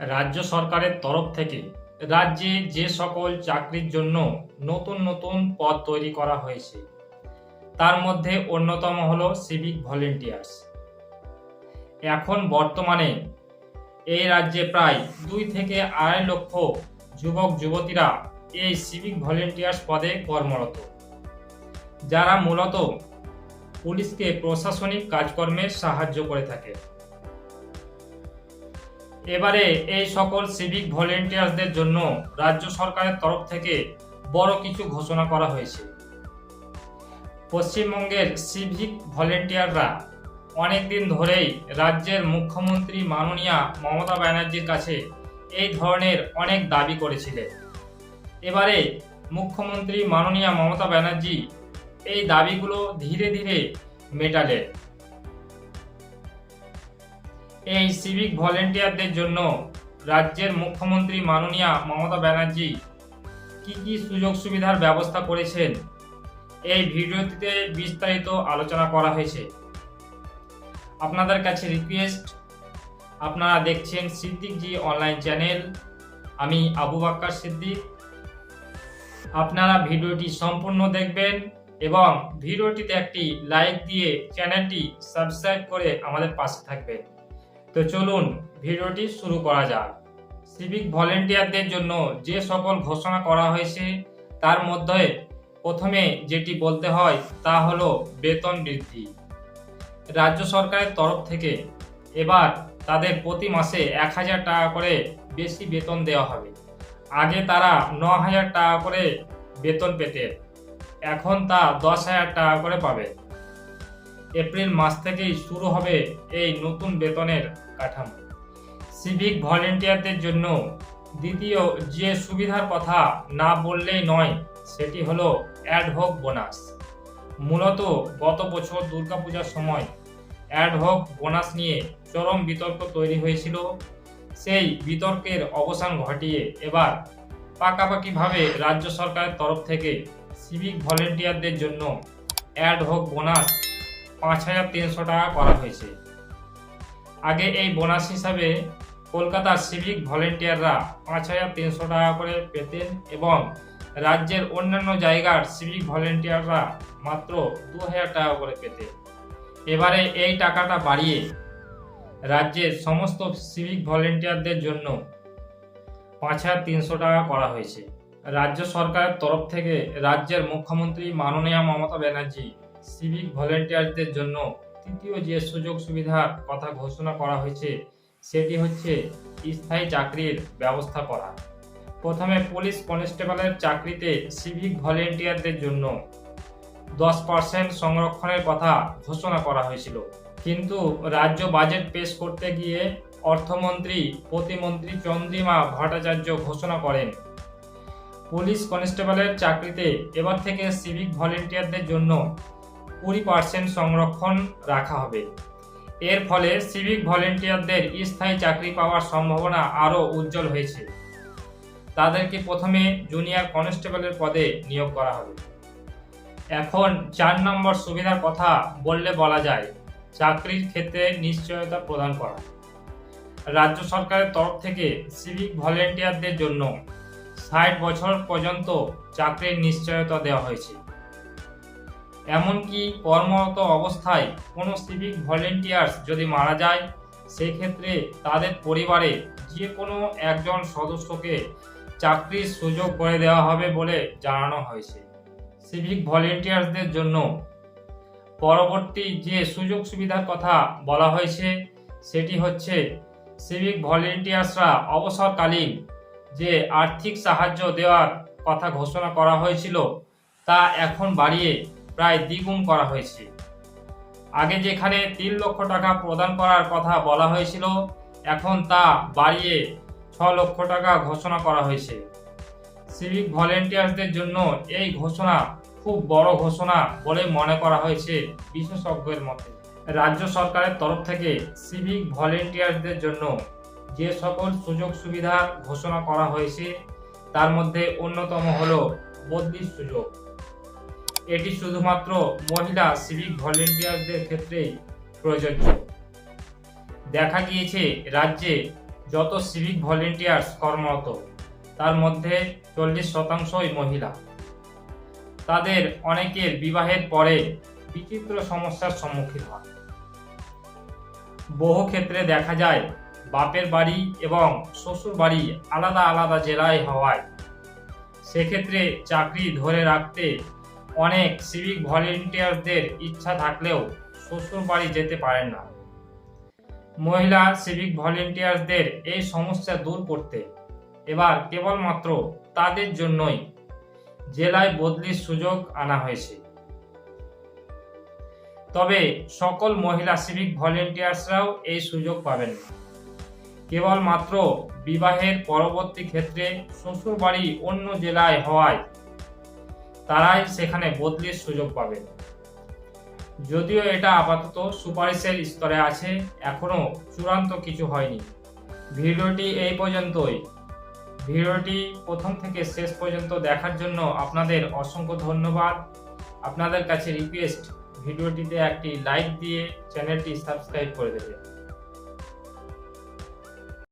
রাজ্য সরকারের তরফ থেকে রাজ্যে যে সকল চাকরির জন্য নতুন নতুন পদ তৈরি করা হয়েছে, তার মধ্যে অন্যতম হল সিভিক ভলেন্টিয়ার্স এখন বর্তমানে এই রাজ্যে প্রায় দুই থেকে আড়াই লক্ষ যুবক, যুবতীরা এই সিভিক ভলেন্টিয়ার্স পদে কর্মরত, যারা মূলত পুলিশকে প্রশাসনিক কাজকর্মে সাহায্য করে থাকে। এবারে এই সকল সিভিক ভলেন্টিয়ার্সদের জন্য রাজ্য সরকারের তরফ থেকে বড় কিছু ঘোষণা করা হয়েছে। পশ্চিমবঙ্গের সিভিক ভলেন্টিয়াররা অনেকদিন ধরেই রাজ্যের মুখ্যমন্ত্রী মাননীয়া মমতা ব্যানার্জির কাছে এই ধরনের অনেক দাবি করেছিলেন। এবারে মুখ্যমন্ত্রী মাননীয়া মমতা ব্যানার্জি এই দাবিগুলো ধীরে ধীরে মেটালেন। এই সিভিক ভলেন্টিয়ারদের জন্য রাজ্যের মুখ্যমন্ত্রী মাননীয়া মমতা ব্যানার্জি কি কি সুযোগ সুবিধার ব্যবস্থা করেছেন? এই ভিডিওটিতে বিস্তারিত আলোচনা করা হয়েছে। আপনাদের কাছে রিকোয়েস্ট আপনারা দেখছেন সিদ্দিক জি অনলাইন চ্যানেল আমি আবু বাক্কার সিদ্দিক। আপনারা ভিডিওটি সম্পূর্ণ দেখবেন এবং ভিডিওটিতে একটি লাইক দিয়ে চ্যানেলটি সাবস্ক্রাইব করে আমাদের পাশে থাকবেন। তো চলুন ভিডিওটি শুরু করা যাক। সিভিক ভলেন্টিয়ারদের জন্য যে সকল ঘোষণা করা হয়েছে, তার মধ্যে প্রথমে যেটি বলতে হয়, তা হলো বেতন বৃদ্ধি। রাজ্য সরকারের তরফ থেকে এবার তাদের প্রতি মাসে এক হাজার টাকা করে বেশি বেতন দেওয়া হবে। আগে তারা ন হাজার টাকা করে বেতন পেতেন, এখন তা দশ হাজার টাকা করে পাবে। এপ্রিল মাস থেকেই শুরু হবে এই নতুন বেতনের কাঠামো। সিভিক ভলেন্টিয়ারদের জন্য দ্বিতীয় যে সুবিধার কথা না বললেই নয়, সেটি হলো অ্যাডহক বোনাস মূলত গত বছর দুর্গাপূজার সময় অ্যাডহক বোনাস নিয়ে চরম বিতর্ক তৈরি হয়েছিল। সেই বিতর্কের অবসান ঘটিয়ে এবার পাকাপাকিভাবে রাজ্য সরকারের তরফ থেকে সিভিক ভলেন্টিয়ারদের জন্য অ্যাডহক বোনাস পাঁচ হাজার তিনশো টাকা করা হয়েছে। আগে এই বোনাস হিসাবে কলকাতার সিভিক ভলেন্টিয়াররা পাঁচ হাজার তিনশো টাকা করে পেতেন এবং রাজ্যের অন্যান্য জায়গার সিভিক ভলেন্টিয়াররা মাত্র দু হাজার টাকা করে পেতেন। এবারে এই টাকাটা বাড়িয়ে রাজ্যের সমস্ত সিভিক ভলেন্টিয়ারদের জন্য পাঁচ হাজার তিনশো টাকা করা হয়েছে। রাজ্য সরকারের তরফ থেকে রাজ্যের মুখ্যমন্ত্রী মাননীয়া মমতা ব্যানার্জি সিভিক ভলেন্টিয়ারদের জন্য তৃতীয় যে সুযোগ সুবিধার কথা ঘোষণা করা হয়েছে, সেটি হচ্ছে স্থায়ী চাকরির ব্যবস্থা করা। প্রথমে পুলিশ কনস্টেবলের চাকরিতে সিভিক ভলেন্টিয়ারদের জন্য দশ পার্সেন্ট সংরক্ষণের কথা ঘোষণা করা হয়েছিল। কিন্তু রাজ্য বাজেট পেশ করতে গিয়ে অর্থমন্ত্রী প্রতিমন্ত্রী চন্দ্রিমা ভট্টাচার্য ঘোষণা করেন, পুলিশ কনস্টেবলের চাকরিতে এবার থেকে সিভিক ভলেন্টিয়ারদের জন্য কুড়ি পার্সেন্ট সংরক্ষণ রাখা হবে। এর ফলে সিভিক ভলেন্টিয়ারদের স্থায়ী চাকরি পাওয়ার সম্ভাবনা আরও উজ্জ্বল হয়েছে। তাদেরকে প্রথমে জুনিয়র কনস্টেবলের পদে নিয়োগ করা হবে। এখন চার নম্বর সুবিধার কথা বললে বলা যায়, চাকরির ক্ষেত্রে নিশ্চয়তা প্রদান করা। রাজ্য সরকারের তরফ থেকে সিভিক ভলেন্টিয়ারদের জন্য ষাট বছর পর্যন্ত চাকরির নিশ্চয়তা দেওয়া হয়েছে। এমনকি কর্মরত অবস্থায় কোনো সিভিক ভলেন্টিয়ার্স যদি মারা যায়, সেক্ষেত্রে তাদের পরিবারে যে কোনো একজন সদস্যকে চাকরির সুযোগ করে দেওয়া হবে বলে জানানো হয়েছে। সিভিক ভলেন্টিয়ার্সদের জন্য পরবর্তী যে সুযোগ সুবিধার কথা বলা হয়েছে, সেটি হচ্ছে সিভিক ভলেন্টিয়ার্সরা অবসরকালীন যে আর্থিক সাহায্য দেওয়ার কথা ঘোষণা করা হয়েছিল, তা এখন বাড়িয়ে প্রায় দ্বিগুণ করা হয়েছে। আগে যেখানে তিন লক্ষ টাকা প্রদান করার কথা বলা হয়েছিল, এখন তা বাড়িয়ে ছ লক্ষ টাকা ঘোষণা করা হয়েছে। সিভিক ভলেন্টিয়ার্সদের জন্য এই ঘোষণা খুব বড় ঘোষণা বলে মনে করা হয়েছে বিশেষজ্ঞের মতে। রাজ্য সরকারের তরফ থেকে সিভিক ভলেন্টিয়ার্সদের জন্য যে সকল সুযোগ সুবিধা ঘোষণা করা হয়েছে, তার মধ্যে অন্যতম হলো বদলির সুযোগ। এটি শুধুমাত্র মহিলা সিভিক ভলেন্টিয়ারদের ক্ষেত্রেই প্রযোজ্য। দেখা গিয়েছে রাজ্যে যত সিভিক ভলেন্টিয়ার্স কর্মরত, তার মধ্যে চল্লিশ শতাংশই মহিলা। তাদের অনেকের বিবাহের পরে বিচিত্র সমস্যার সম্মুখীন হয় বহু ক্ষেত্রে দেখা যায় বাপের বাড়ি এবং শ্বশুর বাড়ি আলাদা আলাদা জেলায় হওয়ায়। সেক্ষেত্রে চাকরি ধরে রাখতে অনেক সিভিক ভলেন্টিয়ারদের ইচ্ছা থাকলেও শ্বশুর বাড়ি যেতে পারেন না। মহিলা সিভিক ভলেন্টিয়ারদের এই সমস্যা দূর করতে এবার কেবলমাত্র তাদের জন্যই জেলায় বদলির সুযোগ আনা হয়েছে। তবে সকল মহিলা সিভিক ভলেন্টিয়ার্সরাও এই সুযোগ পাবেন কেবলমাত্র বিবাহের পরবর্তী ক্ষেত্রে শ্বশুর বাড়ি অন্য জেলায় হওয়ায় তারাই সেখানে বদলির সুযোগ পাবেন যদিও এটা আপাতত সুপারিশের স্তরে আছে, এখনও চূড়ান্ত কিছু হয়নি। ভিডিওটি এই পর্যন্তই। ভিডিওটি প্রথম থেকে শেষ পর্যন্ত দেখার জন্য আপনাদের অসংখ্য ধন্যবাদ। আপনাদের কাছে রিকোয়েস্ট ভিডিওটিতে একটি লাইক দিয়ে চ্যানেলটি সাবস্ক্রাইব করে দেবেন